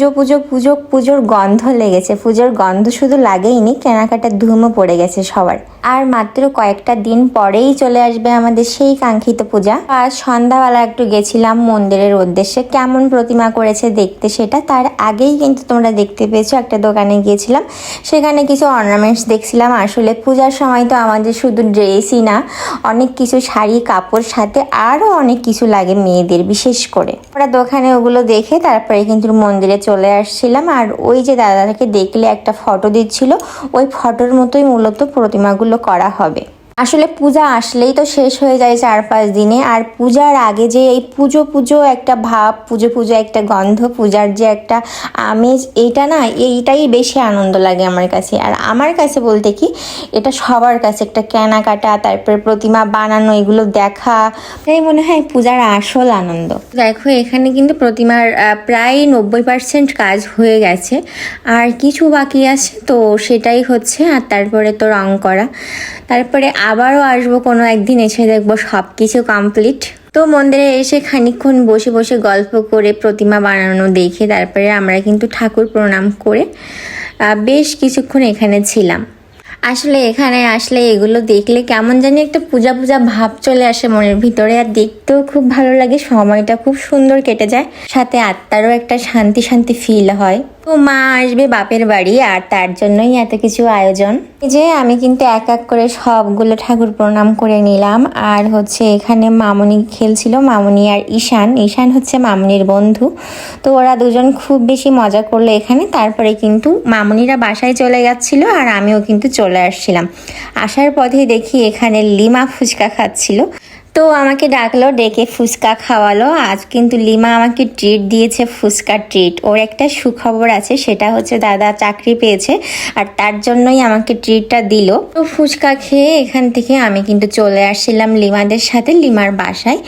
পুজো পুজো পুজো, পুজোর গন্ধ লেগেছে। পুজোর গন্ধ শুধু লাগেইনি, কেনাকাটার ধুমও পড়ে গেছে সবার। আর মাত্র কয়েকটা দিন পরেই চলে আসবে আমাদের সেই কাঙ্ক্ষিত পূজা। আর সন্ধ্যাবেলা একটু গেছিলাম মন্দিরের উদ্দেশ্যে। কেমন প্রতিমা করেছে দেখতে সেটা, তার আগেই কিন্তু তোমরা দেখতে পেয়েছ, একটা দোকানে গিয়েছিলাম। সেখানে কিছু অর্নামেন্টস দেখছিলাম। আসলে পূজার সময় তো আমাদের শুধু ড্রেসই না, অনেক কিছু শাড়ি, কাপড়, সাথে আরও অনেক কিছু লাগে মেয়েদের, বিশেষ করে। ওরা দোকানে ওগুলো দেখে তারপরে কিন্তু মন্দিরে চলে আসছিলাম আর ওই যে দাদাটাকে দেখলে একটা ফটো দিচ্ছিল, ওই ফটোর মতোই মূলত প্রতিমাগুলো করা হবে। আসলে পূজা আসলেই তো শেষ হয়ে যায় চার পাঁচ দিনে। আর পূজার আগে যে এই পুজো পুজো একটা ভাব, পুজো পুজো একটা গন্ধ, পূজার যে একটা আমেজ, এইটা না, এইটাই বেশি আনন্দ লাগে আমার কাছে। আর আমার কাছে বলতে কি, এটা সবার কাছে একটা কেনাকাটা, তারপরে প্রতিমা বানানো, এগুলো দেখা। তাই মনে হয় পূজার আসল আনন্দ। দেখো, এখানে কিন্তু প্রতিমার প্রায় নব্বই পার্সেন্ট কাজ হয়ে গেছে। আর কিছু বাকি আছে, তো সেটাই হচ্ছে, আর তারপরে তো রং করা। তারপরে আবারও আসব কোনো একদিন, এসে দেখব সব কিছু কমপ্লিট তো মন্দিরে এসে খানিকক্ষণ বসে বসে গল্প করে প্রতিমা বানানো দেখে তারপরে আমরা কিন্তু ঠাকুর প্রণাম করে বেশ কিছুক্ষণ এখানে ছিলাম। আসলে এখানে আসলে এগুলো দেখলে কেমন জানি একটা পূজা পূজা ভাব চলে আসে মনের ভিতরে, আর দেখতেও খুব ভালো লাগে, সময়টা খুব সুন্দর কেটে যায়। সাথে আত্মারও একটা শান্তি শান্তি ফিল হয়। তো মা আসবে বাপের বাড়ি আর তার জন্যই এত কিছু আয়োজন। যে আমি কিন্তু এক এক করে সবগুলো ঠাকুর প্রণাম করে নিলাম। আর হচ্ছে এখানে মামনি খেলছিল, মামনি আর ঈশান। ঈশান হচ্ছে মামনির বন্ধু। তো ওরা দুজন খুব বেশি মজা করল এখানে। তারপরে কিন্তু মামনিরা বাসায় চলে যাচ্ছিল আর আমিও কিন্তু চলে আসছিলাম। আসার পথে দেখি এখানে লিমা ফুচকা খাচ্ছিল। তো আমাকে ডাকলো, ডেকে ফুচকা খাওয়ালো। আজ কিন্তু লিমা আমাকে ট্রিট দিয়েছে ফুচকা ট্রিট ওর একটা সুখবর আছে, সেটা হচ্ছে দাদা চাকরি পেয়েছে আর তার জন্যই আমাকে ট্রিটটা দিল। তো ফুচকা খেয়ে এখান থেকে আমি কিন্তু চলে আসছিলাম লিমাদের সাথে, লিমার বাসায়।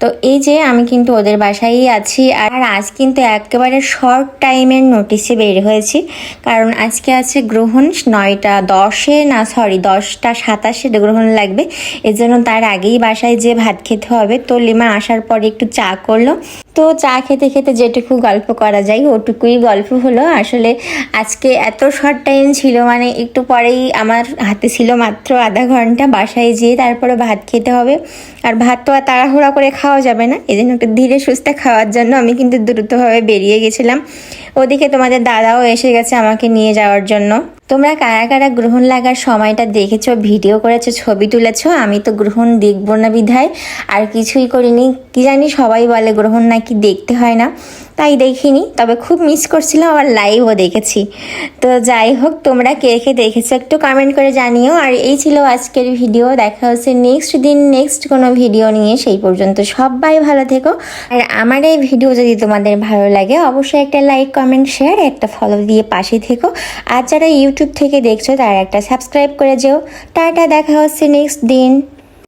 তো এই যে আমি কিন্তু ওদের বাসায়ই আছি আর আজ কিন্তু একেবারে শর্ট টাইমের নোটিশে বের হয়েছি। কারণ আজকে আছে গ্রহণ নয়টা দশে না সরি দশটা সাতাশে গ্রহণ লাগবে। এজন্য তার আগেই বাসায় যে ভাত খেতে হবে। তো লিমা আসার পরে একটু চা করল। তো চা খেতে খেতে যেটুকু গল্প করা যায়, ওটুকুই গল্প হলো। আসলে আজকে এত শর্ট টাইম ছিল মানে একটু পরেই আমার হাতে ছিল মাত্র আধা ঘণ্টা। বাসায় যেয়ে তারপরে ভাত খেতে হবে। আর ভাত তো আর তাড়াহুড়া করে খাওয়া যাবে না। এই জন্য একটু ধীরে সুস্থে খাওয়ার জন্য আমি কিন্তু দ্রুতভাবে বেরিয়ে গেছিলাম। ওদিকে তোমাদের দাদাও এসে গেছে আমাকে নিয়ে যাওয়ার জন্য। তোমরা কারা কারা গ্রহণ লাগার সময়টা দেখেছ, ভিডিও করেছ, ছবি তুলেছো? আমি তো গ্রহণ দেখব না বিধায়। আর কিছুই করিনি। কি জানি সবাই বলে গ্রহণ নাকি দেখতে হয় না। তাই দেখিনি, তবে খুব মিস করছিলাম আবার লাইভও দেখেছি। তো যাই হোক, তোমরা কে কে দেখেছ একটু কমেন্ট করে জানিও। আর এই ছিল আজকের ভিডিও দেখা হচ্ছে নেক্সট দিন নেক্সট কোনো ভিডিও নিয়ে, সেই পর্যন্ত সবাই ভালো থেকো। আর আমার এই ভিডিও যদি তোমাদের ভালো লাগে, অবশ্যই একটা লাইক কমেন্ট শেয়ার একটা ফলো দিয়ে পাশে থেকো। আর যারা ইউটিউব থেকে দেখছ, তারা একটা সাবস্ক্রাইব করে যেও। টাটা, দেখা হচ্ছে নেক্সট দিন।